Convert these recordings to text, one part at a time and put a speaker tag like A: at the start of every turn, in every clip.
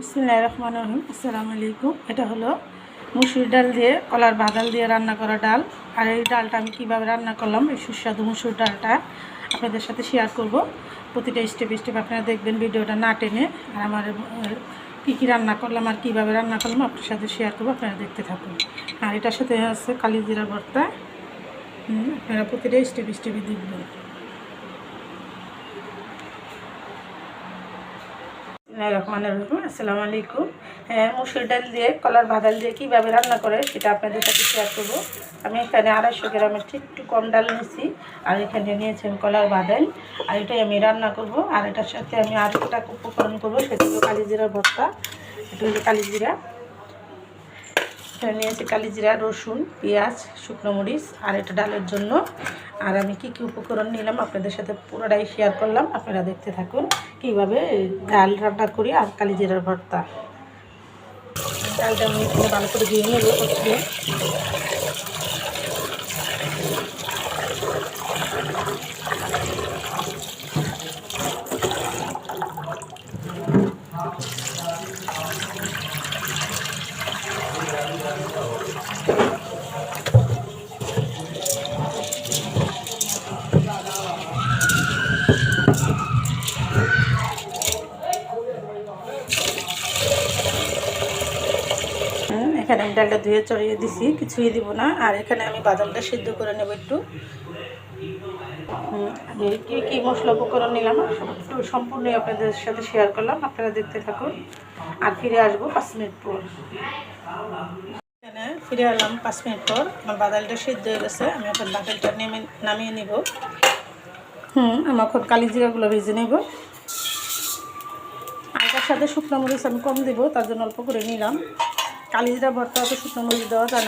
A: বিসমুল্লাহ রহমান রহিম। আসসালামু আলাইকুম এটা হলো মুসুর ডাল দিয়ে, কলার বাদাল দিয়ে রান্না করা ডাল। আর এই ডালটা আমি কীভাবে রান্না করলাম, এই সুস্বাদু মুসুর ডালটা আপনাদের সাথে শেয়ার করব। প্রতিটা স্টেপ স্টেপ আপনারা দেখবেন ভিডিওটা না টেনে। আর আমার কী কী রান্না করলাম আর কীভাবে রান্না করলাম আপনার সাথে শেয়ার করব, আপনারা দেখতে থাকুন। আর এটার সাথে আছে কালি জিরা ভর্তা আপনারা প্রতিটা স্টেপ স্টেপে দেখবেন। রহমান রহিম, আসসালামু আলাইকুম। হ্যাঁ মুসুর ডাল দিয়ে, কলার ভাদাল দিয়ে কীভাবে রান্না করে সেটা আপনাদের সাথে শেয়ার করব। আমি এখানে আড়াইশো গ্রামের ঠিক একটু কম ডাল নিয়েছি, আর এখানে নিয়েছি আমি কলার বাদাল আর এটাই আমি রান্না করব। আর এটার সাথে আমি আর একটা উপকরণ করব, সেটা হলো কালিজিরার ভর্তা, এটা হলো কালিজিরা। এখানে নিয়েছি কালিজিরা রসুন, পেঁয়াজ, শুকনো মরিচ আর এটা ডালের জন্য। আর আমি কি কী উপকরণ নিলাম আপনাদের সাথে পুরোটাই শেয়ার করলাম, আপনারা দেখতে থাকুন কীভাবে ডাল রান্না করি আর কালিজিরার ভর্তা। ডালটা আমি ভালো করে ধুয়ে নেব এখানে আমি ডালটা ধুয়ে চড়িয়ে দিছি, কিছুই দিব না। আর এখানে আমি বাদামটা সিদ্ধ করে নেব একটু। আমি কী কী মশলা উপকরণ নিলাম? একটু সম্পূর্ণই আপনাদের সাথে শেয়ার করলাম, আপনারা দেখতে থাকুন। আর ফিরে আসব পাঁচ মিনিট পর। এখানে ফিরে এলাম পাঁচ মিনিট পর। আমার বাদালটা সিদ্ধ হয়ে গেছে, আমি এখন বাদালটা নেমে, নামিয়ে নিব। হুম, আমি এখন কালি জিরাগুলো ভেজে নেব। আর তার সাথে শুকনো মরিচ আমি কম দিব, তার জন্য অল্প করে নিলাম। কালিজিরা ভর্তা অত শুকনো মরিচ দেওয়া যায়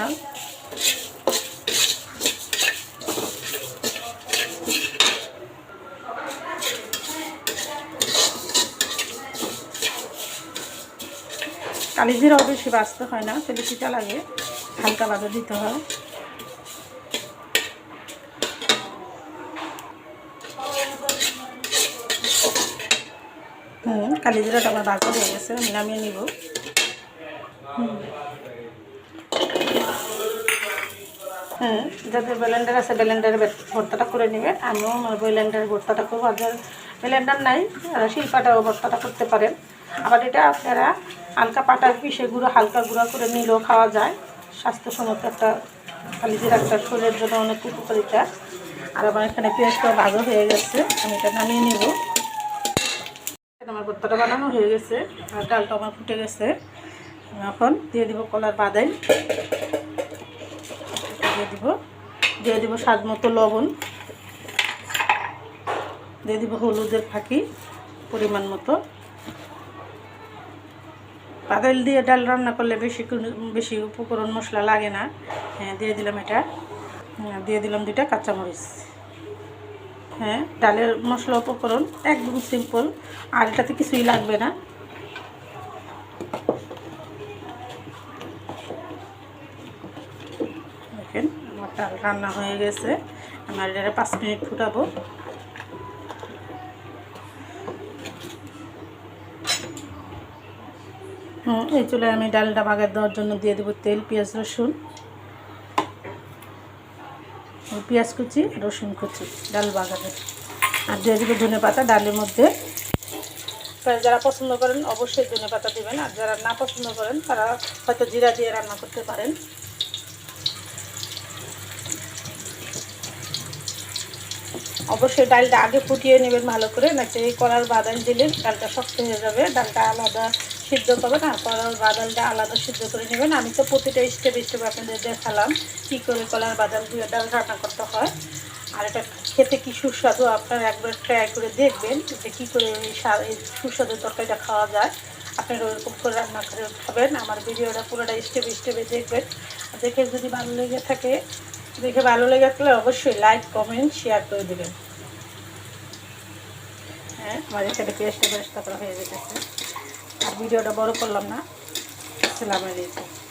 A: কালিজিরাও বেশি বাঁচতে হয় না, তাহলে চিটা লাগে, হালকা বাজা দিতে হয়। হুম কালিজিরাটা আমার বাজা হয়ে গেছে, আমি নামিয়ে নিব। হ্যাঁ যাদের ব্লেন্ডার আছে ব্লেন্ডারের ভর্তাটা করে নেবে। আমিও আমার ব্লেন্ডারের ভর্তাটা করব, আর যার ব্লেন্ডার নাই শিল্পাটাও ভর্তাটা করতে পারেন। আবার এটা আপনারা হালকা পাটার পিসে গুঁড়ো হালকা গুঁড়া করে নিলেও খাওয়া যায়। স্বাস্থ্যসম্মত একটা খালি কালিজির একটা শরীরের জন্য অনেক উপকারিতা আর আমার এখানে পেঁয়াজটা ভালো হয়ে গেছে, আমি এটা নামিয়ে নিব। আমার ভর্তাটা বানানো হয়ে গেছে, আর ডালটা আমার ফুটে গেছে। এখন দিয়ে দিব কলার বাদাই দিয়ে দিব দিয়ে দিব স্বাদ মতো লবণ। দিয়ে দিব হলুদের ফাঁকি পরিমাণ মতো। বাদাল দিয়ে ডাল রান্না করলে বেশি বেশি উপকরণ মশলা লাগে না। হ্যাঁ দিয়ে দিলাম এটা। হ্যাঁ, দিয়ে দিলাম দুইটা কাঁচামরিচ। হ্যাঁ ডালের মশলা উপকরণ একদম সিম্পল আর এটাতে কিছুই লাগবে না। দেখেন আমার ডাল রান্না হয়ে গেছে। আমার এটা পাঁচ মিনিট ফুটাবো। এই চুলে আমি ডালটা বাগার দেওয়ার জন্য দিয়ে দেবো তেল, পেঁয়াজ, রসুন। পেঁয়াজ কুচি, রসুন কুচি, ডাল বাগারে আর দিয়ে দেবো ধনে পাতা ডালের মধ্যে। যারা পছন্দ করেন, অবশ্যই ধনে পাতা দেবেন। আর যারা না পছন্দ করেন, তারা হয়তো জিরা দিয়ে রান্না করতে পারেন। অবশ্যই ডালটা আগে ফুটিয়ে নেবেন ভালো করে নাকি এই কলার বাদাল দিলে ডালটা শক্ত হয়ে যাবে, ডালটা আলাদা সিদ্ধ করবেন, আর কলার বাদালটা আলাদা সিদ্ধ করে নেবেন। আমি তো প্রতিটা স্টেপ স্টেপ আপনাদের দেখালাম কী করে কলার বাদাল দিয়ে ডাল রান্না করতে হয়। আর এটা খেতে কি সুস্বাদু আপনারা একবার ট্রাই করে দেখবেন যে কী করে এই সুস্বাদু তরকারিটা খাওয়া যায়। আপনারা ওরকম করে রান্না করে খাবেন। আমার ভিডিওটা পুরোটা স্টেপ স্টেপে দেখবেন। দেখে যদি ভালো লেগে থাকে দেখে ভালো লেগে থাকলে অবশ্যই লাইক কমেন্ট শেয়ার করে দেবেন। হ্যাঁ আমার এখানে পেস্ট করা হয়ে যেতেছে আর ভিডিওটা বড় করলাম না। আসসালামু আলাইকুম।